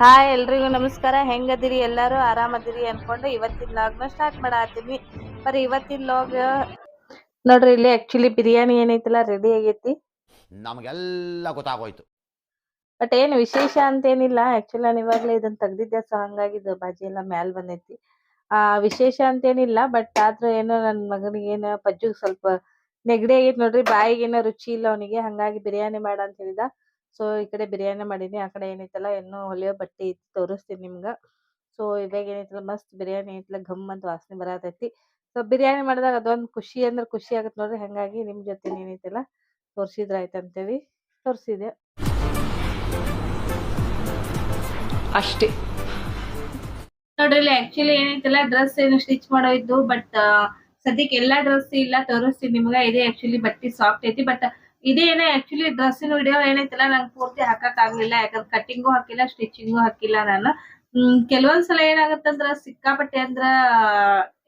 Hi ಎಲ್ರಿಗೂ ನಮಸ್ಕಾರ. ಹೆಂಗದಿರಿ? ಎಲ್ಲರೂ ಆರಾಮದಿರಿ ಅನ್ಕೊಂಡು ಇವತ್ತಿನ ಲಾಗ್ನ ಸ್ಟಾರ್ಟ್ ಮಾಡತ್ತೀನಿ ಬರೀ ಇವತ್ತಿನ ಲಾಗ್ ನೋಡ್ರಿ ಇಲ್ಲಿ ಆಕ್ಚುಲಿ ಬಿರಿಯಾನಿ ಏನೈತಲ್ಲ ರೆಡಿ ಆಗೈತಿ. ನಮಗೆಲ್ಲ ಗೊತ್ತಾಗೋಯ್ತು. ಬಟ್ ಏನ್ ವಿಶೇಷ ಅಂತೇನಿಲ್ಲ. ಆಕ್ಚುಲಿ ನಾನು ಇವಾಗಲೇ ಇದನ್ನ ತೆಗ್ದಿದ್ದೆ ಸೊ ಹಂಗಾಗಿ ಇದು ಬಾಜಿ ಎಲ್ಲ ಮ್ಯಾಲ್ ಬಂದೈತಿ. ಆ ವಿಶೇಷ ಅಂತೇನಿಲ್ಲ ಬಟ್ ಆದ್ರೂ ಏನೋ ನನ್ ಮಗನಿಗೆ ಏನೋ ಪಜ್ಜುಗ್ ಸ್ವಲ್ಪ ನೆಗಡಿ ಆಗೈತಿ ನೋಡ್ರಿ ಬಾಯಿಗೆ ಏನೋ ರುಚಿ ಇಲ್ಲ ಅವನಿಗೆ ಹಂಗಾಗಿ ಬಿರಿಯಾನಿ ಮಾಡ ಅಂತ ಹೇಳಿದ. ಸೊ ಈ ಕಡೆ ಬಿರಿಯಾನಿ ಮಾಡೀನಿ ಆ ಕಡೆ ಏನೈತಲ್ಲ ಇನ್ನೂ ಹೊಲಿಯೋ ಬಟ್ಟೆ ಇತ್ತು ತೋರಿಸ್ತೀನಿ ನಿಮ್ಗ. ಸೊ ಇವಾಗ ಏನೈತಲ್ಲ ಮಸ್ತ್ ಬಿರಿಯಾನಿ ಐತಲ್ಲ ಘಮ್ ಅಂತ ವಾಸನೆ ಬರತೈತಿ. ಸೊ ಬಿರಿಯಾನಿ ಮಾಡಿದಾಗ ಅದೊಂದ್ ಖುಷಿ ಅಂದ್ರೆ ಖುಷಿ ಆಗುತ್ತೆ ನೋಡ್ರಿ ಹಂಗಾಗಿ ನಿಮ್ ಜೊತೆ ಏನೈತಲ್ಲ ತೋರ್ಸಿದ್ರ ಆಯ್ತು ಅಂತೇಳಿ ತೋರ್ಸಿದೆ. ಅಷ್ಟೇ. ನೋಡ್ರಿ ಇಲ್ಲಿ ಆಕ್ಚುಲಿ ಏನೈತಲ್ಲ ಡ್ರೆಸ್ ಏನು ಸ್ಟಿಚ್ ಮಾಡೋ ಇದ್ದು ಬಟ್ ಸದ್ಯಕ್ಕೆ ಎಲ್ಲಾ ಡ್ರೆಸ್ ಇಲ್ಲ ತೋರಿಸ್ತೀನಿ ನಿಮ್ಗ. ಇದೇ ಆಕ್ಚುಲಿ ಬಟ್ಟೆ ಸಾಫ್ಟ್ ಐತಿ ಬಟ್ ಇದೇನೇ ಆಕ್ಚುಲಿ ಡ್ರೆಸ್ಸಿನ ವಿಡಿಯೋ ಏನೈತಲ್ಲ, ನಂಗೆ ಪೂರ್ತಿ ಹಾಕಕ್ ಆಗ್ಲಿಲ್ಲ, ಯಾಕಂದ್ರೆ ಕಟ್ಟಿಂಗು ಹಾಕಿಲ್ಲ ಸ್ಟಿಚಿಂಗು ಹಾಕಿಲ್ಲ ನಾನು. ಕೆಲವೊಂದ್ಸಲ ಏನಾಗತ್ತಂದ್ರ, ಸಿಕ್ಕಾಪಟ್ಟೆ ಅಂದ್ರ,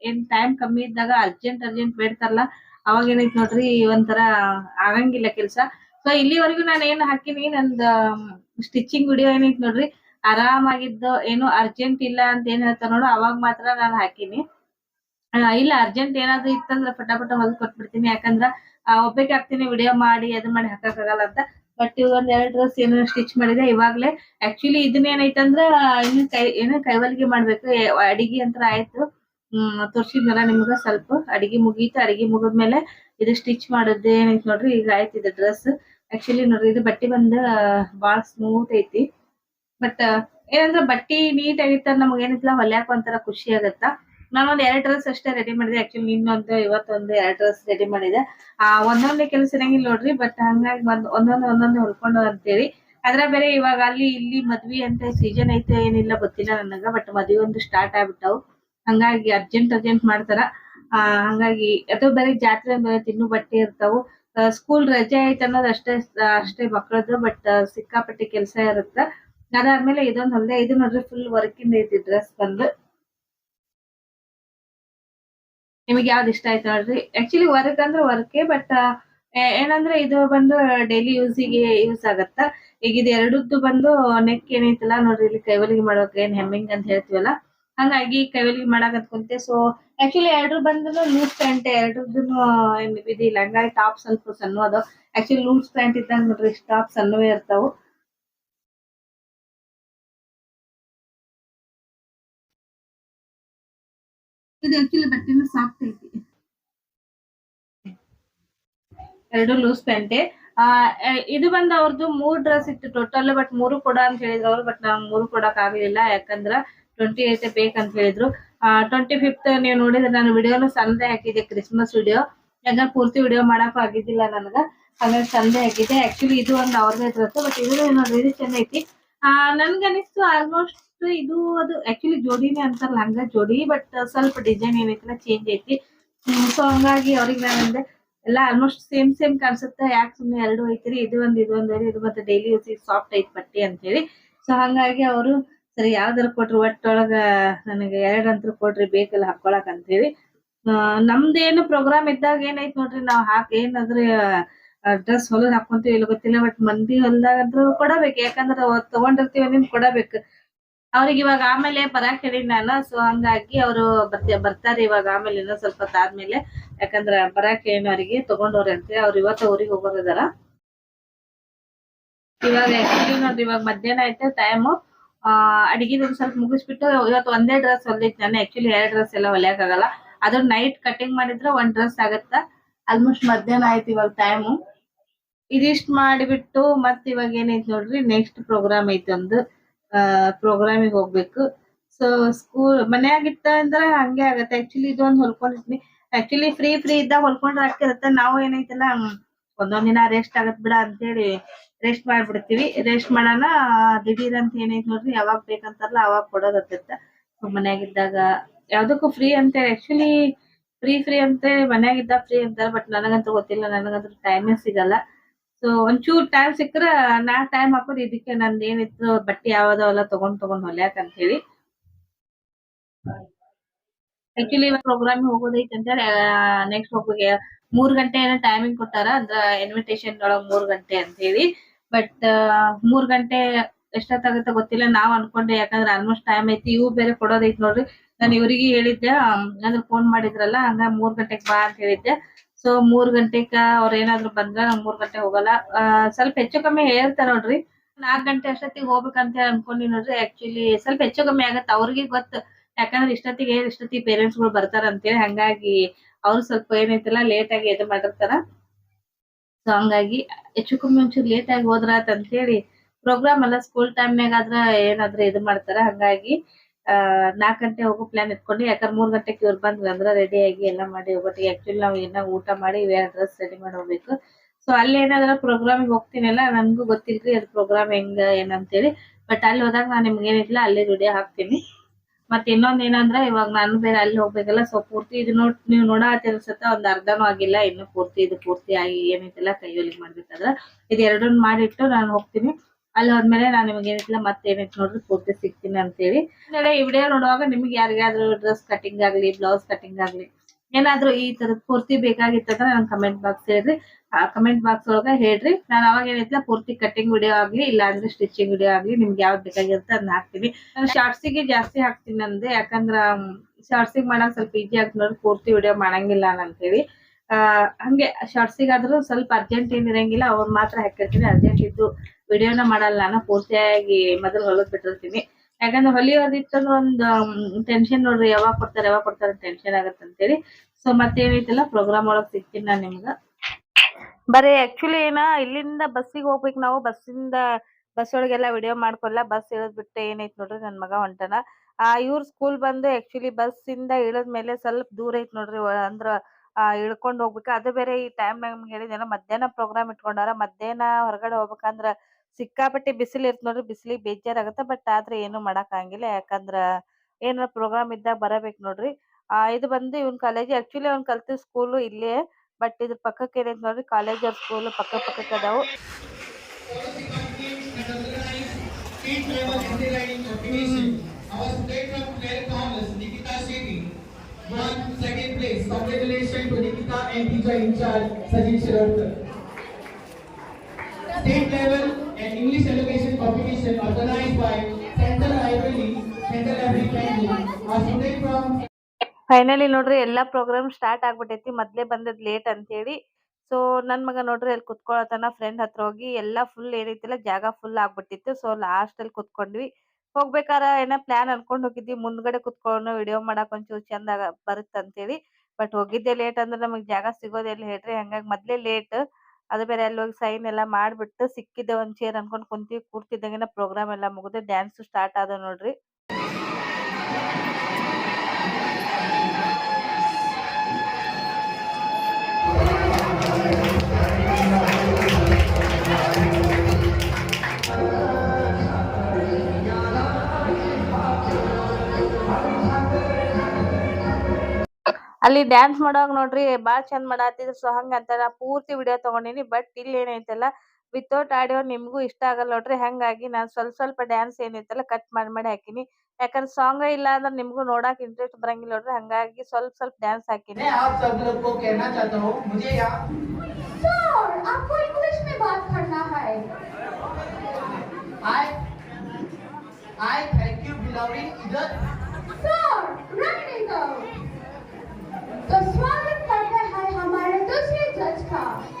ಏನ್ ಟೈಮ್ ಕಮ್ಮಿ ಇದ್ದಾಗ ಅರ್ಜೆಂಟ್ ಅರ್ಜೆಂಟ್ ಬೇಡ್ತಾರಲ್ಲ, ಅವಾಗ ಏನೈತಿ ನೋಡ್ರಿ, ಒಂಥರ ಆಗಂಗಿಲ್ಲ ಕೆಲ್ಸ. ಸೊ ಇಲ್ಲಿವರೆಗೂ ನಾನು ಏನ್ ಹಾಕಿನಿ, ನಂದ್ ಸ್ಟಿಚಿಂಗ್ ವಿಡಿಯೋ ಏನೈತಿ ನೋಡ್ರಿ, ಆರಾಮಾಗಿದ್ದು, ಏನು ಅರ್ಜೆಂಟ್ ಇಲ್ಲ ಅಂತ ಏನ್ ಹೇಳ್ತಾರ ನೋಡು, ಅವಾಗ ಮಾತ್ರ ನಾನು ಹಾಕಿನಿ. ಇಲ್ಲ ಅರ್ಜೆಂಟ್ ಏನಾದ್ರು ಇತ್ತಂದ್ರ ಪಟಾಪಟ ಹೊಲ್ದ್ ಕೊಟ್ಬಿಡ್ತೀನಿ, ಯಾಕಂದ್ರ ಆ, ಒಬ್ಬಾಕೆ ಹಾಕ್ತೀನಿ ವಿಡಿಯೋ ಮಾಡಿ ಅದು ಮಾಡಿ ಹಾಕಕ್ಕಾಗಲ್ಲ ಅಂತ. ಬಟ್ ಇವಾಗ ಒಂದ್ ಎರಡ್ ಡ್ರೆಸ್ ಏನೋ ಸ್ಟಿಚ್ ಮಾಡಿದೆ ಇವಾಗ್ಲೇ ಆಕ್ಚುಲಿ ಇದನ್ನ ಅಂದ್ರ ಇನ್ನು ಕೈ ಏನೋ ಕೈವಲ್ಗೆ ಮಾಡ್ಬೇಕು. ಅಡಿಗೆ ಅಂತ ಆಯ್ತು. ಹ್ಮ್ ತೋರ್ಸಿದ್ನಲ್ಲ ನಿಮ್ಗ ಸ್ವಲ್ಪ. ಅಡಿಗೆ ಮುಗೀತು ಅಡಿಗೆ ಮುಗಿದ್ಮೇಲೆ ಇದು ಸ್ಟಿಚ್ ಮಾಡೋದು ಏನೈತಿ ನೋಡ್ರಿ ಈಗ ಆಯ್ತು ಇದು ಡ್ರೆಸ್ ಆಕ್ಚುಲಿ ನೋಡ್ರಿ ಇದು ಬಟ್ಟೆ ಬಂದ ಬಾಳ ಸ್ಮೂತ್ ಐತಿ. ಬಟ್ ಏನಂದ್ರ ಬಟ್ಟಿ ನೀಟ್ ಆಗಿತ್ತ ನಮ್ಗೆ ಏನಿಲ್ಲ ಹೊಲ್ಯಾಕ ಒಂಥರ ಖುಷಿ ಆಗತ್ತ. ನಾನು ಎರಡು ಡ್ರೆಸ್ ಅಷ್ಟೇ ರೆಡಿ ಮಾಡಿದೆ. ಆಕ್ಚುಲಿ ಇನ್ನೊಂದು ಇವತ್ತೊಂದು ಎರಡ್ ಡ್ರೆಸ್ ರೆಡಿ ಮಾಡಿದೆ. ಆ, ಒಂದೊಂದೇ ಕೆಲಸ ಇರಂಗಿಲ್ಲ ನೋಡ್ರಿ ಬಟ್ ಹಂಗಾಗಿ ಬಂದ್ ಒಂದೊಂದು ಒಂದೊಂದು ಹೊಲ್ಕೊಂಡು ಅಂತೇಳಿ. ಅದ್ರ ಬೇರೆ ಇವಾಗ ಅಲ್ಲಿ, ಇಲ್ಲಿ ಮದ್ವಿ ಅಂತ ಸೀಸನ್ ಐತೆ ಏನಿಲ್ಲ ಗೊತ್ತಿಲ್ಲ ನನಗ ಬಟ್ ಮದ್ವಿ ಒಂದು ಸ್ಟಾರ್ಟ್ ಆಗ್ಬಿಟ್ಟವು. ಹಂಗಾಗಿ ಅರ್ಜೆಂಟ್ ಅರ್ಜೆಂಟ್ ಮಾಡ್ತಾರ. ಆ, ಹಂಗಾಗಿ ಅದು ಬೇರೆ ಜಾತ್ರೆ ತಿನ್ನು ಬಟ್ಟೆ ಇರ್ತಾವು. ಸ್ಕೂಲ್ ರಜೆ ಐತೆ ಅನ್ನೋದು ಅಷ್ಟೇ ಅಷ್ಟೇ ಮಕ್ಕಳದ್ದು ಬಟ್ ಸಿಕ್ಕಾಪಟ್ಟೆ ಕೆಲಸ ಇರುತ್ತೆ. ಅದಾದ್ಮೇಲೆ ಇದೊಂದ್ ಹೊಲ್ದೆ, ಇದು ನೋಡ್ರಿ ಫುಲ್ ವರ್ಕಿಂದ ಐತಿ ಡ್ರೆಸ್ ಬಂದು. ನಿಮಗೆ ಯಾವ್ದು ಇಷ್ಟ ಆಯ್ತು ನೋಡ್ರಿ ಆಕ್ಚುಲಿ ವರ್ಕ್ ಅಂದ್ರೆ ವರ್ಕೇ ಬಟ್ ಏನಂದ್ರೆ ಇದು ಬಂದು ಡೈಲಿ ಯೂಸಿಗೆ ಯೂಸ್ ಆಗತ್ತ? ಈಗ ಇದು ಎರಡದ್ದು ಬಂದು ನೆಕ್ ಏನೈತಲ್ಲ ನೋಡ್ರಿ ಇಲ್ಲಿ ಕೈವಲಿಗೆ ಮಾಡೋಕೆ ಏನ್ ಹೆಮ್ಮಿಂಗ್ ಅಂತ ಹೇಳ್ತೀವಲ್ಲ? ಹಂಗಾಗಿ ಕೈವಲಿಗೆ ಮಾಡಾಕತ್ ಕುಂತೆ. ಸೊ ಆಕ್ಚುಲಿ ಎರಡು ಬಂದು ಲೂಸ್ ಪ್ಯಾಂಟ್ ಎರಡುದನ್ನು ಇದಿಲ್ಲ ಹಂಗಾಗಿ ಟಾಪ್ ಸ್ವಲ್ಪ ಸಣ್ಣ ಅದು ಆಕ್ಚುಲಿ ಲೂಸ್ ಪ್ಯಾಂಟ್ ಇದ್ದಂಗ ನೋಡ್ರಿ ಟಾಪ್ ಸಣ್ಣವೇ ಇರ್ತಾವು. ಇದು ಆಕ್ಚುಲಿ ಬಟ್ಟೆನೂ ಸಾಫ್ಟ್ ಐತಿ. ಎರಡು ಲೂಸ್ ಪ್ಯಾಂಟೆ ಆ ಇದು ಬಂದ ಅವ್ರದ್ದು ಮೂರ್ ಡ್ರೆಸ್ ಇತ್ತು ಟೋಟಲ್ ಬಟ್ ಮೂರು ಕೊಡ ಅಂತ ಹೇಳಿದ್ರು ಅವ್ರು ಬಟ್ ನಾವು ಮೂರು ಕೊಡಕ್ ಆಗ್ಲಿಲ್ಲ, ಯಾಕಂದ್ರ ಟ್ವೆಂಟಿ ಏಟ್ ಬೇಕಂತ ಹೇಳಿದ್ರು. ಟ್ವೆಂಟಿ ಫಿಫ್ತ್ ನೀವು ನೋಡಿದ್ರೆ ನಾನು ವಿಡಿಯೋನು ಸಂದೆ ಹಾಕಿದ್ದೆ ಕ್ರಿಸ್ಮಸ್ ವಿಡಿಯೋ. ಯಾಕಂದ್ರೆ ಪೂರ್ತಿ ವಿಡಿಯೋ ಮಾಡಕ್ ಆಗಿದ್ದಿಲ್ಲ ನನಗ. ಹಾಗಾಗಿ ಸಂದೆ ಹಾಕಿದ್ದೆ. ಆಕ್ಚುಲಿ ಇದು ಒಂದು ಅವ್ರದೇ ಡ್ರೆಸ್ ಬಟ್ ಇದು ಏನೋ ರೀತಿ ಚೆನ್ನೈತಿ ಆ ನನ್ಗ ಅನಿಸ್ತು ಆಲ್ಮೋಸ್ಟ್ ಇದು ಅದು ಆಕ್ಚುಲಿ ಜೋಡಿನೇ ಅಂತಾರಲ್ಲ ಹಂಗ ಜೋಡಿ ಬಟ್ ಸ್ವಲ್ಪ ಡಿಸೈನ್ ಏನೈತಿಲ್ಲ ಚೇಂಜ್ ಐತಿ. ಸೊ ಹಂಗಾಗಿ ಅವ್ರಿಗೆ ನಾನು ಅಂದೆ ಎಲ್ಲ ಆಲ್ಮೋಸ್ಟ್ ಸೇಮ್ ಸೇಮ್ ಕಾಣಿಸುತ್ತೆ. ಯಾಕೆ ಸುಮ್ಮನೆ ಎರಡು ಐತಿರಿ? ಇದು ಒಂದು ಇದು ಒಂದು ಇದು ಮತ್ತೆ ಡೈಲಿ ಯೂಸ್ ಸಾಫ್ಟ್ ಐತಿ ಬಟ್ಟೆ ಅಂತ ಹೇಳಿ ಸೊ ಹಂಗಾಗಿ ಅವರು ಸರಿ ಯಾವ್ದಾರ ಕೊಟ್ರಿ ಒಟ್ಟೊಳಗ ನನಗೆ ಎರಡು ಅಂತ ಕೊಡ್ರಿ ಬೇಕಲ್ಲ ಹಾಕೊಳಕ್ ಅಂತ ಹೇಳಿ ಆ, ನಮ್ದೇನು ಪ್ರೋಗ್ರಾಮ್ ಇದ್ದಾಗ ಏನೈತ್ ನೋಡ್ರಿ ನಾವ್ ಹಾಕ್ ಏನಾದ್ರೆ ಡ್ರೆಸ್ ಹೊಲದ್ ಹಾಕೊಂತೀವಿ ಇಲ್ಲ ಗೊತ್ತಿಲ್ಲ ಬಟ್ ಮಂದಿ ಹೊಲ್ದಾಗಾದ್ರೂ ಕೊಡಬೇಕು. ಯಾಕಂದ್ರೆ ತಗೊಂಡಿರ್ತೀವಿ ನಿಮ್ ಕೊಡಬೇಕು. ಅವ್ರಿಗೆ ಇವಾಗ ಆಮೇಲೆ ಬರಾಕ್ ಹೇಳಿ ನಾನು ಸೊ ಹಂಗಾಗಿ ಅವರು ಬರ್ತ, ಬರ್ತಾರೆ ಇವಾಗ ಆಮೇಲೆ ಇನ್ನೊಂದ್ ಸ್ವಲ್ಪ ತಾದ್ಮೇಲೆ. ಯಾಕಂದ್ರ ಹೇಳಿ ಅವರಿಗೆ ತಗೊಂಡವ್ರೆ ಅಂತ ಅವ್ರು ಇವತ್ತು ಊರಿಗೆ ಹೋಗೋರಿದಾರ. ಇವಾಗ ಆಕ್ಚುಲಿ ನೋಡ್ರಿ, ಇವಾಗ ಮಧ್ಯಾಹ್ನ ಐತೆ ಟೈಮು ಆ ಅಡಿಗೆ ಒಂದ್ ಸ್ವಲ್ಪ ಮುಗಿಸ್ಬಿಟ್ಟು ಇವತ್ತು ಒಂದೇ ಡ್ರೆಸ್ ಹೊಲಿದ್ ನಾನು. ಆಕ್ಚುಲಿ ಎರಡ್ ಡ್ರೆಸ್ ಎಲ್ಲ ಹೊಲಿಯಕ್ ಆಗಲ್ಲ. ಅದು ನೈಟ್ ಕಟಿಂಗ್ ಮಾಡಿದ್ರೆ ಒಂದ್ ಡ್ರೆಸ್ ಆಗತ್ತ? ಆಲ್ಮೋಸ್ಟ್ ಮಧ್ಯಾಹ್ನ ಆಯ್ತು ಇವಾಗ ಟೈಮು ಇದಿಷ್ಟ್ ಮಾಡಿಬಿಟ್ಟು ಮತ್ ಇವಾಗ ಏನೈತಿ ನೋಡ್ರಿ ನೆಕ್ಸ್ಟ್ ಪ್ರೋಗ್ರಾಮ್ ಐತೆ ಒಂದು ಪ್ರೋಗ್ರಾಮಿಗೆ ಹೋಗ್ಬೇಕು. ಸೊ ಸ್ಕೂಲ್ ಮನ್ಯಾಗಿತ್ತ ಅಂದ್ರೆ ಹಂಗೆ ಆಗತ್ತೆ. ಆಕ್ಚುಲಿ ಇದೊಂದು ಹೊಲ್ಕೊಂಡಿರ್ತೀನಿ ಆಕ್ಚುಲಿ ಫ್ರೀ ಫ್ರೀ ಇದ್ದಾಗ ಹೊಲ್ಕೊಂಡ್ರೆ ಆಗ್ತಿರತ್ತೆ ನಾವು ಏನೈತಲ್ಲ ಒಂದೊಂದ್ ದಿನ ರೆಸ್ಟ್ ಆಗತ್ ಬಿಡ ಅಂತ ಹೇಳಿ ರೆಸ್ಟ್ ಮಾಡ್ಬಿಡ್ತೀವಿ. ರೆಸ್ಟ್ ಮಾಡೋಣ, ದಿಢೀರ್ ಅಂತ ಏನೈತ್ ನೋಡ್ರಿ, ಯಾವಾಗ ಬೇಕಂತಾರಲ್ಲ ಅವಾಗ ಕೊಡೋದತ್ತ ಮನ್ಯಾಗಿದ್ದಾಗ ಯಾವ್ದಕ್ಕೂ ಫ್ರೀ ಅಂತೇಳಿ ಆಕ್ಚುಲಿ ಫ್ರೀ ಫ್ರೀ ಅಂತೇಳಿ ಮನ್ಯಾಗಿದ್ದಾಗ ಫ್ರೀ ಅಂತಾರೆ ಬಟ್ ನನಗಂತೂ ಗೊತ್ತಿಲ್ಲ. ನನಗಂತೂ ಟೈಮೇ ಸಿಗಲ್ಲ. ಸೊ ಒಂಚೂರ್ ಟೈಮ್ ಸಿಕ್ಕ್ರ ನಾ ಟೈಮ್ ಹಾಕೋದು ಇದಕ್ಕೆ ನಂದು ಏನಿತ್ತು ಬಟ್ಟೆ ಯಾವ್ದಾವಲ್ಲ ತಗೊಂಡ್ ತಗೊಂಡ್ ಹೊಲ್ಯಾಕಂತ ಹೇಳಿ ಆಕ್ಚುಲಿ ಪ್ರೋಗ್ರಾಮ್ ಹೋಗೋದೈತೆ ಅಂತ ನೆಕ್ಸ್ಟ್ ಒಬ್ಬಗೆ ಮೂರ್ ಗಂಟೆ ಏನೋ ಟೈಮಿಂಗ್ ಕೊಟ್ಟಾರ, ಅಂದ್ರ ಇನ್ವಿಟೇಷನ್ ಒಳಗ್ ಮೂರ್ ಗಂಟೆ ಅಂತ ಹೇಳಿ ಬಟ್ ಮೂರ್ ಗಂಟೆ ಎಷ್ಟೊತ್ತಾಗುತ್ತೆ ಗೊತ್ತಿಲ್ಲ. ನಾವ್ ಅನ್ಕೊಂಡೆ ಯಾಕಂದ್ರೆ ಆಲ್ಮೋಸ್ಟ್ ಟೈಮ್ ಐತಿ. ಇವು ಬೇರೆ ಕೊಡೋದೈತಿ ನೋಡ್ರಿ. ನಾನು ಇವ್ರಿಗೆ ಹೇಳಿದ್ದೆ ಅಂದ್ರೆ ಫೋನ್ ಮಾಡಿದ್ರಲ್ಲ, ಹಂಗ ಮೂರ್ ಗಂಟೆಗೆ ಬಾ ಅಂತ ಹೇಳಿದ್ದೆ. ಸೊ ಮೂರ್ ಗಂಟೆಕ ಅವ್ರ ಏನಾದ್ರು ಬಂದ್ರ ನಾವ್ ಮೂರ್ ಗಂಟೆ ಹೋಗಲ್ಲ. ಸ್ವಲ್ಪ ಹೆಚ್ಚು ಕಮ್ಮಿ ಹೇಳ್ತಾರ ನೋಡ್ರಿ. ನಾಲ್ಕ್ ಗಂಟೆ ಅಷ್ಟೊತ್ತಿಗೆ ಹೋಗ್ಬೇಕಂತ ಅನ್ಕೊಂಡಿ ನೋಡ್ರಿ ಆಕ್ಚುಲಿ ಸ್ವಲ್ಪ ಹೆಚ್ಚು ಕಮ್ಮಿ ಆಗತ್ತೆ. ಅವ್ರಿಗೆ ಗೊತ್ತು. ಯಾಕಂದ್ರೆ ಇಷ್ಟೊತ್ತಿಗೆ ಇಷ್ಟೊತ್ತಿಗೆ ಪೇರೆಂಟ್ಸ್ಗಳು ಬರ್ತಾರ ಅಂತೇಳಿ, ಹಂಗಾಗಿ ಅವ್ರು ಸ್ವಲ್ಪ ಏನೈತಲ್ಲ ಲೇಟ್ ಆಗಿ ಇದು ಮಾಡಿರ್ತಾರ. ಸೊ ಹಂಗಾಗಿ ಹೆಚ್ಚು ಕಮ್ಮಿ ಒಂಚೂರು ಲೇಟ್ ಆಗಿ ಹೋದ್ರ ಅಂತ ಹೇಳಿ ಪ್ರೋಗ್ರಾಮ್ ಎಲ್ಲ ಸ್ಕೂಲ್ ಟೈಮ್ನಾಗ ಆದ್ರ ಏನಾದ್ರೂ ಇದು ಮಾಡ್ತಾರ. ಹಂಗಾಗಿ ನಾಲ್ಕ್ ಗಂಟೆ ಹೋಗೋ ಪ್ಲಾನ್ ಇಟ್ಕೊಂಡು, ಯಾಕಂದ್ರೆ ಮೂರು ಗಂಟೆಗೆ ಇವ್ರು ಬಂದ್ವಿ ಅಂದ್ರ ರೆಡಿ ಆಗಿ ಎಲ್ಲ ಮಾಡಿ ಹೋಗ್ಬಿಟ್ಟು ಆ್ಯಕ್ಚುಲಿ ನಾವು ಏನ ಊಟ ಮಾಡಿ ಇವೇ ಡ್ರೆಸ್ ರೆಡಿ ಮಾಡಿ ಹೋಗ್ಬೇಕು. ಸೊ ಅಲ್ಲಿ ಏನಾದ್ರ ಪ್ರೋಗ್ರಾಮಿಗೆ ಹೋಗ್ತೀನಲ್ಲ, ನನಗೂ ಗೊತ್ತಿಲ್ರಿ ಅದು ಪ್ರೋಗ್ರಾಮ್ ಹೆಂಗ, ಏನಂತೇಳಿ. ಬಟ್ ಅಲ್ಲಿ ಹೋದಾಗ ನಾನ್ ನಿಮ್ಗೆ ಏನಿಲ್ಲ ಅಲ್ಲಿ ರೆಡಿ ಹಾಕ್ತೀನಿ. ಮತ್ತೆ ಇನ್ನೊಂದ್ ಏನಂದ್ರೆ, ಇವಾಗ ನಾನು ಬೇರೆ ಅಲ್ಲಿ ಹೋಗ್ಬೇಕಲ್ಲ ಸೊ ಪೂರ್ತಿ ಇದು ನೋಡ್, ನೀವು ನೋಡಾತಿರ ಸತ ಒಂದ್ ಅರ್ಧನೂ ಆಗಿಲ್ಲ, ಇನ್ನು ಪೂರ್ತಿ ಇದು ಪೂರ್ತಿ ಆಗಿ ಏನೈತಲ್ಲ ಕೈಯಲ್ಲಿ ಮಾಡ್ಬೇಕಾದ್ರ. ಇದು ಎರಡನ್ನ ಮಾಡಿಟ್ಟು ನಾನು ಹೋಗ್ತೀನಿ. ಅಲ್ಲಿ ಹೋದ್ಮೇಲೆ ನಾನು ನಿಮಗೆ ಏನಿಲ್ಲ ಮತ್ತೆ ಏನೈತಿ ನೋಡ್ರಿ ಪೂರ್ತಿ ಸಿಗ್ತೀನಿ ಅಂತೇಳಿ. ಆಮೇಲೆ ಈ ವಿಡಿಯೋ ನೋಡುವಾಗ ನಿಮ್ಗೆ ಯಾರಿಗಾದ್ರೂ ಡ್ರೆಸ್ ಕಟಿಂಗ್ ಆಗ್ಲಿ ಬ್ಲೌಸ್ ಕಟಿಂಗ್ ಆಗ್ಲಿ, ಏನಾದ್ರೂ ಈ ತರದ್ ಪೂರ್ತಿ ಬೇಕಾಗಿತ್ತಂದ್ರೆ ನನ್ ಕಮೆಂಟ್ ಬಾಕ್ಸ್ ಹೇಳ್ರಿ. ಆ ಕಮೆಂಟ್ ಬಾಕ್ಸ್ ಒಳಗ ಹೇಳ್ರಿ. ನಾನು ಅವಾಗ ಏನೈತಿಲ್ಲ ಪೂರ್ತಿ ಕಟಿಂಗ್ ವಿಡಿಯೋ ಆಗ್ಲಿ, ಇಲ್ಲ ಅಂದ್ರೆ ಸ್ಟಿಚಿಂಗ್ ವಿಡಿಯೋ ಆಗ್ಲಿ, ನಿಮ್ಗೆ ಯಾವ್ದು ಬೇಕಾಗಿರುತ್ತೆ ಅದನ್ನ ಹಾಕ್ತೀನಿ. ನಾನು ಶಾರ್ಟ್ಸಿಗೆ ಜಾಸ್ತಿ ಹಾಕ್ತೀನಿ ಅಂದೆ. ಯಾಕಂದ್ರ ಶಾರ್ಟ್ಸಿಗೆ ಮಾಡಕ್ ಸ್ವಲ್ಪ ಈಜಿ ಆಗ್ತದೆ ಪೂರ್ತಿ ವಿಡಿಯೋ ಮಾಡಂಗಿಲ್ಲ ಅಂತೇಳಿ. ಆ ಹಂಗೆ ಶಾರ್ಟ್ಸಿಗಾದ್ರೂ ಸ್ವಲ್ಪ ಅರ್ಜೆಂಟ್ ಏನ್ ಇರಂಗಿಲ್ಲ, ಅವ್ರು ಮಾತ್ರ ಹಾಕಿರ್ತೀನಿ. ಅರ್ಜೆಂಟ್ ಇದ್ದು ವಿಡಿಯೋನ ಮಾಡಲ್ಲ, ನಾನು ಪೂರ್ತಿಯಾಗಿ ಮೊದಲು ಹೊಲದ್ ಬಿಟ್ಟಿರ್ತೀನಿ. ಯಾಕಂದ್ರೆ ಹೊಲಿಯೋದಿತ್ತಂದ್ರೆ ಒಂದು ಟೆನ್ಷನ್ ನೋಡ್ರಿ, ಯಾವಾಗ ಕೊಡ್ತಾರೆ ಯಾವಾಗ ಕೊಡ್ತಾರೆ ಟೆನ್ಷನ್ ಆಗತ್ತೆ ಅಂತೇಳಿ. ಸೊ ಮತ್ತೇನೈತಿಲ್ಲ ಪ್ರೋಗ್ರಾಮ್ ಒಳಗ್ ಸಿಗ್ತೀನಿ ನಾನು ನಿಮ್ಗ. ಬರೀ ಆಕ್ಚುಲಿ ಏನ, ಇಲ್ಲಿಂದ ಬಸ್ಸಿಗೆ ಹೋಗ್ಬೇಕು ನಾವು. ಬಸ್ಸಿಂದ ಬಸ್ ಒಳಗೆಲ್ಲ ವಿಡಿಯೋ ಮಾಡ್ಕೊಲ್ಲ. ಬಸ್ ಇಳದ್ ಬಿಟ್ಟೆ ಏನೈತ್ ನೋಡ್ರಿ, ನನ್ ಮಗ ಹೊಂಟನ. ಆ, ಇವ್ರ ಸ್ಕೂಲ್ ಬಂದು ಆಕ್ಚುಲಿ ಬಸ್ ಇಂದ ಇಳಿದ ಮೇಲೆ ಸ್ವಲ್ಪ ದೂರ ಐತ್ ನೋಡ್ರಿ, ಅಂದ್ರ ಆ ಇಳ್ಕೊಂಡ್ ಹೋಗ್ಬೇಕು. ಅದು ಬೇರೆ ಈ ಟೈಮ್ ನಮ್ಗೆ ಹೇಳಿದೇನೋ ಮಧ್ಯಾಹ್ನ ಪ್ರೋಗ್ರಾಮ್ ಇಟ್ಕೊಂಡಾರ, ಮಧ್ಯಾಹ್ನ ಹೊರಗಡೆ ಹೋಗ್ಬೇಕಂದ್ರ ಸಿಕ್ಕಾಪಟ್ಟೆ ಬಿಸಿಲು ಇರ್ತ ನೋಡ್ರಿ, ಬಿಸಿಲಿಗೆ ಬೇಜಾರಾಗತ್ತ. ಬಟ್ ಆದ್ರೆ ಏನು ಮಾಡಕ್ ಆಗಂಗಿಲ್ಲ ಯಾಕಂದ್ರ ಏನಾರ ಪ್ರೋಗ್ರಾಮ್ ಇದ್ದಾಗ ಬರಬೇಕು ನೋಡ್ರಿ. ಆ, ಇದು ಬಂದು ಇವನ್ ಕಾಲೇಜ್ ಆಕ್ಚುಲಿ ಅವ್ನ್ ಕಲ್ತ ಸ್ಕೂಲ್ ಇಲ್ಲೇ ಬಟ್ ಇದ್ರ ಪಕ್ಕಕ್ಕೆ ಏನೈತ್ ನೋಡ್ರಿ ಕಾಲೇಜ್ ಅವ್ರ ಸ್ಕೂಲ್ ಪಕ್ಕ ಪಕ್ಕಕ್ಕೆ ಅದಾವು. State level anti-riding competition. Our student from Clare Thomas, Nikita Shetty, won second place. Congratulations to Nikita and teacher in charge, Sajid Shirodkar. State level and English education competition organized by Central Library, Central Library Candy. Our student from finally ನೋಡ್ರಿ ಎಲ್ಲಾ program start ಆಗ್ಬಿಟ್ಟೈತಿ ಮೊದ್ಲೇ ಬಂದದ್ late ಅಂತೇಳಿ so ನನ್ ಮಗ ನೋಡ್ರಿ ಅಲ್ಲಿ ಕುತ್ಕೊಳತನ friend ಹತ್ರ ಹೋಗಿ ಎಲ್ಲಾ ಫುಲ್ ಏನೈತಿಲ್ಲ ಜಾಗ ಫುಲ್ ಆಗ್ಬಿಟ್ಟಿತ್ತು ಸೊ ಲಾಸ್ಟ್ ಅಲ್ಲಿ ಕುತ್ಕೊಂಡ್ವಿ ಹೋಗ್ಬೇಕಾರ ಏನ ಪ್ಲಾನ್ ಅನ್ಕೊಂಡ್ ಹೋಗಿದ್ವಿ. ಮುಂದ್ಗಡೆ ಕುತ್ಕೊಂಡು ವಿಡಿಯೋ ಮಾಡಕ್ ಒಂಚೂರು ಚಂದ ಬರುತ್ತ ಅಂತೇಳಿ ಬಟ್ ಹೋಗಿದ್ದೆ ಲೇಟ್ ಅಂದ್ರೆ ನಮಗ್ ಜಾಗ ಸಿಗೋದೆಲ್ಲ ಹೇಳ್ರಿ. ಹಂಗಾಗಿ ಮೊದ್ಲೇ ಲೇಟ್ ಅದು ಬೇರೆ ಅಲ್ಲಿ ಹೋಗಿ ಸೈನ್ ಎಲ್ಲ ಮಾಡ್ಬಿಟ್ಟು ಸಿಕ್ಕಿದ್ದೆ ಒಂದ್ ಚೇರ್ ಅನ್ಕೊಂಡ್ ಕುಂತಿ ಕೂರ್ತಿದ್ದಂಗೆನ ಪ್ರೋಗ್ರಾಮ್ ಎಲ್ಲಾ ಮುಗಿದು ಡ್ಯಾನ್ಸ್ ಸ್ಟಾರ್ಟ್ ಆದ ನೋಡ್ರಿ. ಅಲ್ಲಿ ಡ್ಯಾನ್ಸ್ ಮಾಡೋವಾಗ ನೋಡ್ರಿ ಬಾಳ ಚಂದ ಮಾಡಾತಿದ್ರು. ಸೊ ಹಂಗ ಅಂತಾರ ಪೂರ್ತಿ ವಿಡಿಯೋ ತಗೊಂಡಿನಿ. ಬಟ್ ಇಲ್ಲಿ ಏನೈತಲ್ಲ ವಿತೌಟ್ ಆಡಿಯೋ ನಿಮ್ಗೂ ಇಷ್ಟ ಆಗಲ್ಲ ನೋಡ್ರಿ. ಹಂಗಾಗಿ ನಾನು ಸ್ವಲ್ಪ ಸ್ವಲ್ಪ ಡ್ಯಾನ್ಸ್ ಏನೈತಲ್ಲ ಕಟ್ ಮಾಡಿ ಮಾಡಿ ಹಾಕಿನಿ. ಯಾಕಂದ್ರೆ ಸಾಂಗ್ ಇಲ್ಲ ಅಂದ್ರೆ ನಿಮ್ಗೂ ನೋಡಕ್ ಇಂಟ್ರೆಸ್ಟ್ ಬರಂಗಿಲ್ಲ ನೋಡ್ರಿ. ಹಂಗಾಗಿ ಸ್ವಲ್ಪ ಸ್ವಲ್ಪ ಡ್ಯಾನ್ಸ್ ಹಾಕಿನಿ. I thank you, Bilawri. Sir, running तो स्वागत करते हैं हमारे दूसरे जज का।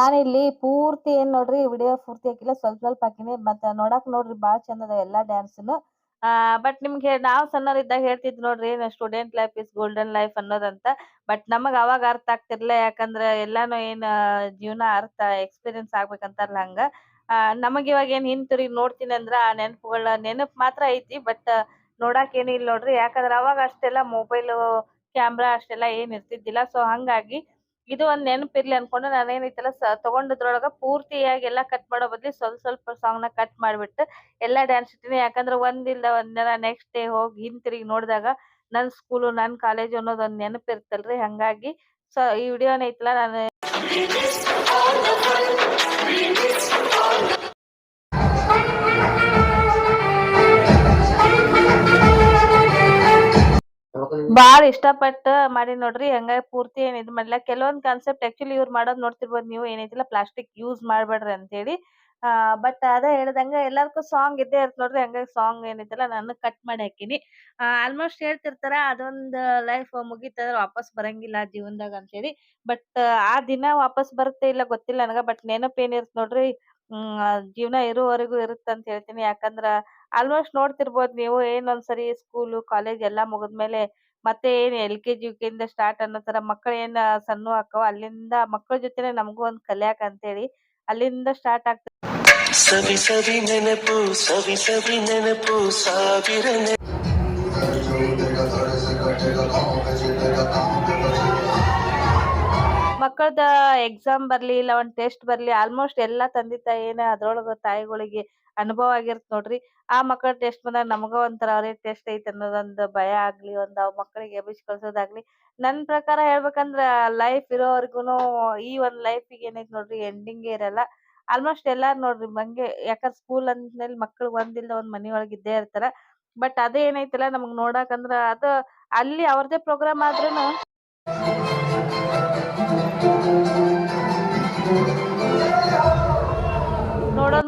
ನಾನಿಲ್ಲಿ ಪೂರ್ತಿ ಏನ್ ನೋಡ್ರಿ, ವಿಡಿಯೋ ಪೂರ್ತಿ ಹಾಕಿಲ್ಲ, ಸ್ವಲ್ಪ ಸ್ವಲ್ಪ ಹಾಕಿನಿ, ಮತ್ತ ನೋಡಾಕ್ ನೋಡ್ರಿ ಬಾಳ ಚಂದ ಅದಾವ ಎಲ್ಲಾ ಡ್ಯಾನ್ಸ್ನು ಆ ಬಟ್ ನಿಮ್ಗೆ ನಾವ್ ಸಣ್ಣವರಿದ್ದಾಗ ಹೇಳ್ತಿದ್ ನೋಡ್ರಿ student life is golden life ಅನ್ನೋದಂತ. But ನಮಗ್ ಅವಾಗ ಅರ್ಥ ಆಗ್ತಿರ್ಲಿಲ್ಲ, ಯಾಕಂದ್ರ ಎಲ್ಲಾನು ಏನ್ ಜೀವನ ಅರ್ಥ ಎಕ್ಸ್ಪೀರಿಯನ್ಸ್ ಆಗ್ಬೇಕಂತಾರಲ್ಲ ಹಂಗ. ಆ, ನಮಗ್ ಇವಾಗ ಏನ್ ಹಿಂತಿರುಗಿ ನೋಡ್ತೀನಿ ಅಂದ್ರ, ಆ ನೆನಪುಗಳ ನೆನಪ್ ಮಾತ್ರ ಐತಿ ಬಟ್ ನೋಡಾಕ್ ಏನಿಲ್ಲ ನೋಡ್ರಿ. ಯಾಕಂದ್ರ ಅವಾಗ ಅಷ್ಟೆಲ್ಲ ಮೊಬೈಲ್ ಕ್ಯಾಮ್ರಾ ಅಷ್ಟೆಲ್ಲ ಏನ್ ಇರ್ತಿದ್ದಿಲ್ಲ ಸೊ ಹಂಗಾಗಿ ಇದು ಒಂದ್ ನೆನಪಿರ್ಲಿ ಅನ್ಕೊಂಡು. ನಾನು ಐತಲ್ಲ ಸ ತಗೊಂಡಿದ್ರೊಳಗ ಪೂರ್ತಿಯಾಗಿ ಎಲ್ಲಾ ಕಟ್ ಮಾಡೋ ಬದ್ಲಿ ಸ್ವಲ್ಪ ಸ್ವಲ್ಪ ಸಾಂಗ್ನ ಕಟ್ ಮಾಡ್ಬಿಟ್ಟು ಎಲ್ಲಾ ಡ್ಯಾನ್ಸ್ ಇಟ್ಟಿನಿ ಯಾಕಂದ್ರೆ ಒಂದಿಲ್ಲ ಒಂದ್ ದಿನ ನೆಕ್ಸ್ಟ್ ಡೇ ಹೋಗಿ ಹಿಂತಿರುಗಿ ನೋಡಿದಾಗ ನನ್ ಸ್ಕೂಲು ನನ್ ಕಾಲೇಜ್ ಅನ್ನೋದ್ ಒಂದ್ ನೆನಪ್ ಇರ್ತಲ್ರಿ ಹಂಗಾಗಿ ಸೊ ಈ ವಿಡಿಯೋನ ಐತಲ್ಲ ನಾನು ಬಾಳ ಇಷ್ಟಪಟ್ಟ ಮಾಡಿ ನೋಡ್ರಿ ಹಂಗ ಪೂರ್ತಿ ಏನ್ ಇದ್ ಮಾಡ್ಲ. ಕೆಲವೊಂದ್ ಕಾನ್ಸೆಪ್ಟ್ ಆಕ್ಚುಲಿ ಇವ್ರು ಮಾಡೋದ್ ನೋಡ್ತಿರ್ಬೋದು ನೀವು, ಏನೈತಿಲ್ಲ ಪ್ಲಾಸ್ಟಿಕ್ ಯೂಸ್ ಮಾಡ್ಬೇಡ್ರಿ ಅಂತೇಳಿ. ಆ ಬಟ್ ಅದ ಹೇಳ್ದಂಗ ಎಲ್ಲಾರ್ಗು ಸಾಂಗ್ ಇದ್ದೇ ಇರ್ತ ನೋಡ್ರಿ, ಹಂಗಾಗಿ ಸಾಂಗ್ ಏನೈತಲ್ಲ ನಾನು ಕಟ್ ಮಾಡಿ ಹಾಕಿನಿ. ಆಲ್ಮೋಸ್ಟ್ ಹೇಳ್ತಿರ್ತಾರ, ಅದೊಂದ್ ಲೈಫ್ ಮುಗೀತಂದ್ರ ವಾಪಸ್ ಬರಂಗಿಲ್ಲ ಜೀವನದಾಗ ಅಂತೇಳಿ. ಬಟ್ ಆ ದಿನ ವಾಪಸ್ ಬರುತ್ತೆ ಇಲ್ಲ ಗೊತ್ತಿಲ್ಲ ನನಗ ಬಟ್ ನೆನಪ್ ಏನಿರ್ತ್ ನೋಡ್ರಿ, ಹ್ಮ್ ಜೀವನ ಇರುವವರೆಗೂ ಇರುತ್ತಂತ ಹೇಳ್ತೀನಿ. ಯಾಕಂದ್ರ ಆಲ್ಮೋಸ್ಟ್ ನೋಡ್ತಿರಬಹುದು ನೀವು ಏನ್ ಒಂದ್ಸರಿ ಸ್ಕೂಲ್ ಕಾಲೇಜ್ ಎಲ್ಲಾ ಮುಗಿದ್ಮೇಲೆ ಮತ್ತೆ ಏನ್ L K G U K ಇಂದ ಸ್ಟಾರ್ಟ್ ಅನ್ನೋ ತರ ಮಕ್ಕಳು ಏನ್ ಸಣ್ಣ ಹಾಕೋ ಅಲ್ಲಿಂದ ಮಕ್ಕಳ ಜೊತೆನೆ ನಮಗೂ ಒಂದ್ ಅಂತ ಅಂತೇಳಿ ಅಲ್ಲಿಂದ ಸ್ಟಾರ್ಟ್ ಆಗ್ತದೆ ಸವಿ ಸವಿ ನೆನಪು ಸವಿ ಸವಿ ನೆನಪು ಸಾವಿರ ಮಕ್ಕಳದ ಎಕ್ಸಾಮ್ ಬರ್ಲಿ ಇಲ್ಲ ಒಂದ್ ಟೆಸ್ಟ್ ಬರ್ಲಿ ಆಲ್ಮೋಸ್ಟ್ ಎಲ್ಲಾ ತಂದೆ ತಾಯಿ ಏನ ಅದ್ರೊಳಗ ತಾಯಿಗಳಿಗೆ ಅನುಭವ ಆಗಿರ್ತ ನೋಡ್ರಿ. ಆ ಮಕ್ಕಳ ಟೆಸ್ಟ್ ಬಂದಾಗ ನಮಗ ಒಂಥರ ಅವ್ರಿಗೆ ಟೆಸ್ಟ್ ಐತಿ ಅನ್ನೋದೊಂದು ಭಯ ಆಗ್ಲಿ, ಒಂದ್ ಅವ್ ಮಕ್ಕಳಿಗೆ ಎಬ್ಬಿಸಿ ಕಳ್ಸೋದಾಗ್ಲಿ. ನನ್ ಪ್ರಕಾರ ಹೇಳ್ಬೇಕಂದ್ರ ಲೈಫ್ ಇರೋವರ್ಗುನು ಈ ಒಂದ್ ಲೈಫ್ ಏನೈತಿ ನೋಡ್ರಿ ಎಂಡಿಂಗ್ ಇರಲ್ಲ. ಆಲ್ಮೋಸ್ಟ್ ಎಲ್ಲಾರ್ ನೋಡ್ರಿ ಮಂಗೆ ಯಾಕಂದ್ರೆ ಸ್ಕೂಲ್ ಅಂದ್ಮೇಲೆ ಮಕ್ಳು ಒಂದಿಲ್ಲ ಒಂದ್ ಮನಿ ಒಳಗ್ ಇದ್ದೇ ಇರ್ತಾರ. ಬಟ್ ಅದ ಏನೈತಲ್ಲ ನಮಗ್ ನೋಡಾಕಂದ್ರ ಅದು ಅಲ್ಲಿ ಅವ್ರದೇ ಪ್ರೋಗ್ರಾಮ್ ಆದ್ರೂನು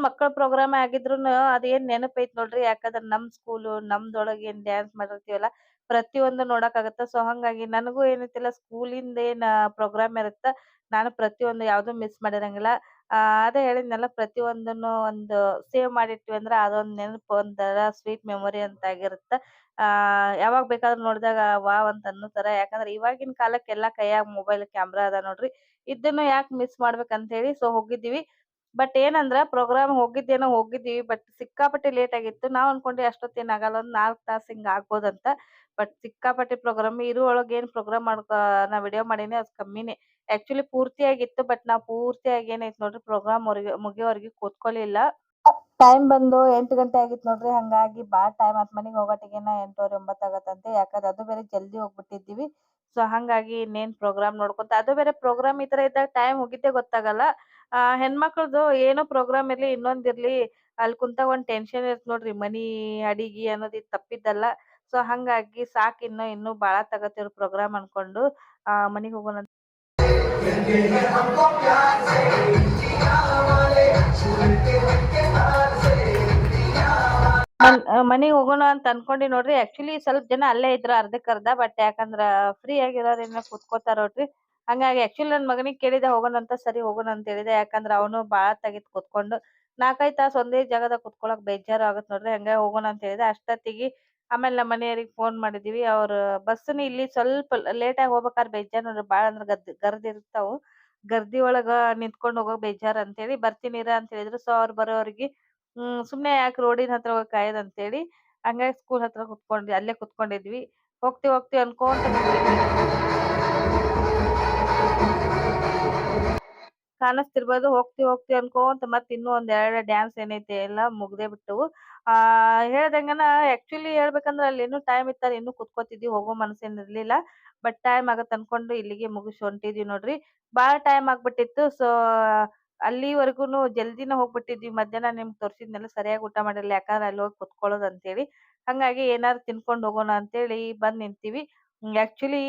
ಮಕ್ಕಳ ಪ್ರೋಗ್ರಾಮ್ ಆಗಿದ್ರುನು ಅದೇನ್ ನೆನಪ್ ಐತ್ ನೋಡ್ರಿ. ಯಾಕಂದ್ರ ನಮ್ ಸ್ಕೂಲ್ ನಮ್ದೊಳಗ್ ಏನ್ ಡ್ಯಾನ್ಸ್ ಮಾಡಿರ್ತೀವಲ್ಲ, ಪ್ರತಿಯೊಂದು ನೋಡಕ್ ಸೊ ಹಂಗಾಗಿ ನನಗೂ ಏನೈತಿಲ್ಲ ಸ್ಕೂಲಿಂದ ಏನ್ ಪ್ರೋಗ್ರಾಮ್ ಇರುತ್ತ? ನಾನು ಪ್ರತಿಯೊಂದು ಯಾವ್ದು ಮಿಸ್ ಮಾಡಿರಂಗಿಲ್ಲ. ಆ, ಅದೇ ಹೇಳಿದ್ನಲ್ಲ, ಪ್ರತಿಯೊಂದನ್ನು ಒಂದು ಸೇವ್ ಮಾಡಿಟ್ವಿ ಅಂದ್ರ ಅದೊಂದ್ ನೆನಪು, ಒಂಥರ ಸ್ವೀಟ್ ಮೆಮೊರಿ ಅಂತ ಆಗಿರುತ್ತ ಆ, ಯಾವಾಗ ಬೇಕಾದ್ರೂ ನೋಡಿದಾಗ ವಾವ್ ಅಂತ ಅನ್ನೋ ಯಾಕಂದ್ರ ಇವಾಗಿನ ಕಾಲಕ್ಕೆ ಎಲ್ಲಾ ಕೈಯಾಗ ಮೊಬೈಲ್ ಕ್ಯಾಮ್ರಾ ಅದ ನೋಡ್ರಿ. ಇದನ್ನ ಯಾಕ್ ಮಿಸ್ ಮಾಡ್ಬೇಕ್ ಅಂತ ಹೇಳಿ ಸೊ ಹೋಗಿದ್ವಿ ಬಟ್ ಏನಂದ್ರ ಪ್ರೋಗ್ರಾಮ್ ಹೋಗಿದ್ದೇನೋ ಹೋಗಿದ್ವಿ ಬಟ್ ಸಿಕ್ಕಾಪಟ್ಟೆ ಲೇಟ್ ಆಗಿತ್ತು. ನಾವ್ ಅನ್ಕೊಂಡೆ ಅಷ್ಟೊತ್ತೇನ್ ಆಗಲ್ಲ, ಒಂದ್ ನಾಲ್ಕ್ ತಾಸ್ ಹಿಂಗ್ ಆಗ್ಬೋದಂತ. ಬಟ್ ಸಿಕ್ಕಾಪಟ್ಟೆ ಪ್ರೋಗ್ರಾಮ್ ಇರುವೊಳಗ್ ಏನ್ ಪ್ರೋಗ್ರಾಮ್ ಮಾಡ್ಕೊ ನಾ ವಿಡಿಯೋ ಮಾಡೀನಿ ಅದ್ ಕಮ್ಮಿನೇ. ಆಕ್ಚುಲಿ ಪೂರ್ತಿಯಾಗಿತ್ತು ಬಟ್ ನಾವ್ ಪೂರ್ತಿಯಾಗಿ ಏನೈತ್ ನೋಡ್ರಿ ಪ್ರೋಗ್ರಾಮ್ ಮುಗಿಯೋವರೆಗೆ ಕೂತ್ಕೊಳ್ಳಿಲ್ಲ ಟೈಮ್ ಬಂದು ಎಂಟು ಗಂಟೆ ಆಗಿತ್ತು ನೋಡ್ರಿ, ಹಂಗಾಗಿ ಬಾ ಟೈಮ್ ಆತ್ ಮನಿಗ್ ಹೋಗಟಿಗೆನ ಎಂಟೂವರೆ ಒಂಬತ್ತು ಆಗತ್ತಂತೆ. ಯಾಕಂದ್ರೆ ಅದು ಬೇರೆ ಜಲ್ದಿ ಹೋಗ್ಬಿಟ್ಟಿದ್ದೀವಿ. ಸೊ ಹಂಗಾಗಿ ಇನ್ನೇನ್ ಪ್ರೋಗ್ರಾಮ್ ನೋಡ್ಕೊಂತ, ಅದು ಬೇರೆ ಪ್ರೋಗ್ರಾಮ್ ಈ ಇದ್ದಾಗ ಟೈಮ್ ಹೋಗಿದ್ದೆ ಗೊತ್ತಾಗಲ್ಲ. ಆ, ಹೆಣ್ಮಕ್ಳದು ಏನೋ ಪ್ರೋಗ್ರಾಮ್ ಇರ್ಲಿ, ಇನ್ನೊಂದ್ ಇರ್ಲಿ, ಅಲ್ಲಿ ಕುಂತಾಗ ಒಂದ್ ಟೆನ್ಷನ್ ಇರ್ತ್ ನೋಡ್ರಿ, ಮನಿ ಅಡಿಗಿ ಅನ್ನೋದ್ ಇದ್ ತಪ್ಪಿದ್ದಲ್ಲ. ಸೊ ಹಂಗಾಗಿ ಸಾಕ್ ಇನ್ನು ಇನ್ನು ಬಾಳ ತಗತ್ತಿರ್ ಪ್ರೋಗ್ರಾಮ್ ಅನ್ಕೊಂಡು. ಆ, ಮನಿಗ್ ಹೋಗೋಣ ಮನಿಗ್ ಹೋಗೋಣ ಅಂತ ಅನ್ಕೊಂಡಿ ನೋಡ್ರಿ. ಆಕ್ಚುಲಿ ಸ್ವಲ್ಪ ಜನ ಅಲ್ಲೇ ಇದ್ರ ಅರ್ಧಕ್ಕರ್ಧ ಬಟ್ ಯಾಕಂದ್ರ ಫ್ರೀ ಆಗಿರೋದ್ರಿಂದ ಕುತ್ಕೋತಾರ ನೋಡ್ರಿ. ಹಂಗಾಗಿ ಆಕ್ಚುಲಿ ನನ್ ಮಗನಿಗೆ ಕೇಳಿದೆ ಹೋಗೋಣ ಅಂತ, ಸರಿ ಹೋಗೋಣ ಅಂತ ಹೇಳಿದೆ. ಯಾಕಂದ್ರ ಅವನು ಬಾಳ ತೆಗಿತ್ ಕುತ್ಕೊಂಡು ನಾಲ್ಕೈದ್ ತಾಸು ಒಂದೇ ಜಾಗದಾಗ ಕುತ್ಕೊಳಕ್ ಬೇಜಾರು ಆಗತ್ ನೋಡ್ರಿ, ಹಂಗಾಗಿ ಹೋಗೋಣ ಅಂತ ಹೇಳಿದೆ. ಅಷ್ಟೊತ್ತಿಗೆ ಆಮೇಲೆ ನಮ್ಮ ಮನೆಯವ್ರಿಗೆ ಫೋನ್ ಮಾಡಿದೀವಿ. ಅವ್ರ ಬಸ್ನ ಇಲ್ಲಿ ಸ್ವಲ್ಪ ಲೇಟ್ ಆಗಿ ಹೋಗ್ಬೇಕಾದ್ರೆ ಬೇಜಾರ್ ನೋಡ್ರಿ, ಬಾಳ ಅಂದ್ರೆ ಗದ್, ಗರ್ದಿ ಇರ್ತಾವು. ಗರ್ದಿ ಒಳಗ ನಿಂತ್ಕೊಂಡ್ ಹೋಗೋಕ್ ಬೇಜಾರ್ ಅಂತೇಳಿ ಬರ್ತೀನಿ ಇರ ಅಂತ ಹೇಳಿದ್ರು. ಸೊ ಅವ್ರು ಬರೋರಿಗೆ ಹ್ಮ್, ಸುಮ್ನೆ ಯಾಕೆ ರೋಡಿನ ಹತ್ರ ಹೋಗಿ ಕಾಯೋದ್ ಅಂತೇಳಿ ಹಂಗಾಗಿ ಸ್ಕೂಲ್ ಹತ್ರ ಕುತ್ಕೊಂಡ್ವಿ ಅಲ್ಲೇ ಕುತ್ಕೊಂಡಿದ್ವಿ. ಹೋಗ್ತಿವಿ ಹೋಗ್ತಿವಿ ಅನ್ಕೊಂತ ಕಾಣಿಸ್ತಿರ್ಬೋದು. ಹೋಗ್ತಿವಿ ಹೋಗ್ತಿವಿ ಅನ್ಕೊಂತ ಮತ್ತ್ ಇನ್ನೂ ಒಂದ್ ಎರಡ್ ಡ್ಯಾನ್ಸ್ ಏನೈತಿ ಎಲ್ಲ ಮುಗ್ದೇ ಬಿಟ್ಟವು ಆ, ಹೇಳ್ದಂಗನ ಆಕ್ಚುಲಿ ಹೇಳ್ಬೇಕಂದ್ರ ಅಲ್ಲಿ ಇನ್ನೂ ಟೈಮ್ ಇತ್ತಾರ ಇನ್ನು ಕುತ್ಕೋತಿದ್ವಿ, ಹೋಗೋ ಮನಸ್ಸೇನ್ ಇರ್ಲಿಲ್ಲ. ಬಟ್ ಟೈಮ್ ಆಗತ್ ಅನ್ಕೊಂಡು ಇಲ್ಲಿಗೆ ಮುಗಿಸಿ ಹೊಂಟಿದ್ವಿ ನೋಡ್ರಿ. ಬಾಳ ಟೈಮ್ ಆಗ್ಬಿಟ್ಟಿತ್ತು. ಸೊ ಅಲ್ಲಿವರೆಗೂನು ಜಲ್ದಿನ ಹೋಗ್ಬಿಟ್ಟಿದ್ವಿ. ಮಧ್ಯಾಹ್ನ ನಿಮ್ಗೆ ತೋರಿಸಿದ್ನೆಲ್ಲ, ಸರಿಯಾಗಿ ಊಟ ಮಾಡಿರಲಿಲ್ಲ ಯಾಕಂದ್ರ ಅಲ್ಲಿ ಹೋಗಿ ಕುತ್ಕೊಳ್ಳೋದ್ ಅಂತೇಳಿ. ಹಂಗಾಗಿ ಏನಾರು ತಿನ್ಕೊಂಡು ಹೋಗೋಣ ಅಂತೇಳಿ ಬಂದ್ ನಿಂತೀವಿ. ಆಕ್ಚುಲಿ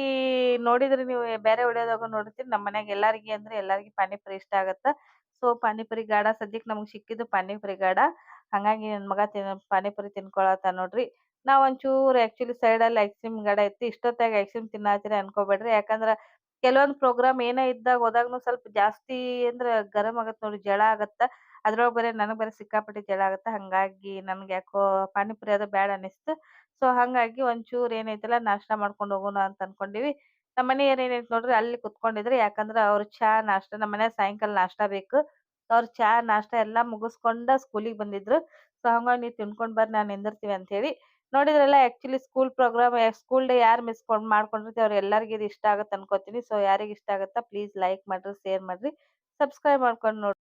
ನೋಡಿದ್ರೆ ನೀವು ಬೇರೆ ವಿಡಿಯೋದಾಗ ನೋಡಿರ್ತೀರಿ. ನಮ್ಮ ಮನ್ಯಾಗ ಎಲ್ಲರಿಗೆ ಅಂದ್ರೆ ಎಲ್ಲಾರ್ಗಿ ಪಾನಿಪುರಿ ಇಷ್ಟ ಆಗತ್ತ. ಸೊ ಪಾನಿಪುರಿ ಗಾಢ. ಸದ್ಯಕ್ ನಮ್ಗ್ ಸಿಕ್ಕಿದ್ದು ಪಾನಿಪುರಿ ಗಾಢ. ಹಂಗಾಗಿ ನನ್ನ ಮಗ ತಿನ್, ಪಾನಿಪುರಿ ತಿನ್ಕೊಳತ್ತ ನೋಡ್ರಿ. ನಾವ್ ಒಂಚೂರು ಆಕ್ಚುಲಿ ಸೈಡ್ ಅಲ್ಲಿ ಐಸ್ ಕ್ರೀಮ್ ಗಾಢ ಇತ್ತು. ಇಷ್ಟೊತ್ತಾಗ ಐಸ್ ಕ್ರೀಮ್ ತಿನ್ನಾತೀರಿ ಅನ್ಕೋಬೇಡ್ರಿ. ಯಾಕಂದ್ರ ಕೆಲವೊಂದ್ ಪ್ರೋಗ್ರಾಮ್ ಏನೇ ಇದ್ದಾಗ ಹೋದಾಗ್ನು ಸ್ವಲ್ಪ ಜಾಸ್ತಿ ಅಂದ್ರ ಗರಂ ಆಗತ್ ನೋಡಿ ಜಳ ಆಗತ್ತ. ಅದ್ರೊಳಗ್ ಬರೆ ನನಗೆ ಬರೆ ಸಿಕ್ಕಾಪಟ್ಟೆ ಜಳ ಆಗುತ್ತೆ. ಹಂಗಾಗಿ ನನ್ಗ್ ಯಾಕೋ ಪಾನಿಪುರಿ ಅದು ಬ್ಯಾಡ ಅನಿಸ್ತು. ಸೊ, ಹಂಗಾಗಿ ಒಂಚೂರ್ ಏನೈತಲ್ಲ ನಾಷ್ಟಾ ಮಾಡ್ಕೊಂಡು ಹೋಗೋಣ ಅಂತ ಅನ್ಕೊಂಡಿವಿ. ನಮ್ಮ ಮನೆಯವ್ರ್ ಏನೈತ್ ನೋಡ್ರಿ ಅಲ್ಲಿ ಕುತ್ಕೊಂಡಿದ್ರೆ ಯಾಕಂದ್ರ ಅವ್ರ ಚಾ ನಾಷ್ಟಾ ನಮ್ಮ ಮನ್ಯಾಗ ಸಾಯಂಕಾಲ ನಾಷ್ಟಾ ಬೇಕು. ಅವ್ರ ಚಾ, ನಾಷ್ಟಾ ಎಲ್ಲಾ ಮುಗಿಸ್ಕೊಂಡ ಸ್ಕೂಲಿಗೆ ಬಂದಿದ್ರು. ಸೊ, ಹಂಗಾಗಿ ನೀವು ತಿನ್ಕೊಂಡ್ ಬರ್ರಿ, ನಾನು ನಿಂದಿರ್ತೀವಿ ಅಂತ ಹೇಳಿ. ನೋಡಿದ್ರೆಲ್ಲ actually school programme school day ಯಾರ್ ಮಿಸ್ ಮಾಡ್ಕೊಂಡಿರ್ತೀವಿ ಅವ್ರು ಎಲ್ಲರಿಗೂ ಇದು ಇಷ್ಟ ಆಗುತ್ತೆ ಅನ್ಕೋತೀನಿ. ಸೊ, ಯಾರಿಗ್ ಇಷ್ಟ ಆಗುತ್ತಾ ಪ್ಲೀಸ್ ಲೈಕ್ ಮಾಡ್ರಿ ಶೇರ್ ಮಾಡ್ರಿ. ಸಬ್ಸ್ಕ್ರೈಬ್ ಮಾಡ್ಕೊಂಡು ನೋಡ್ರಿ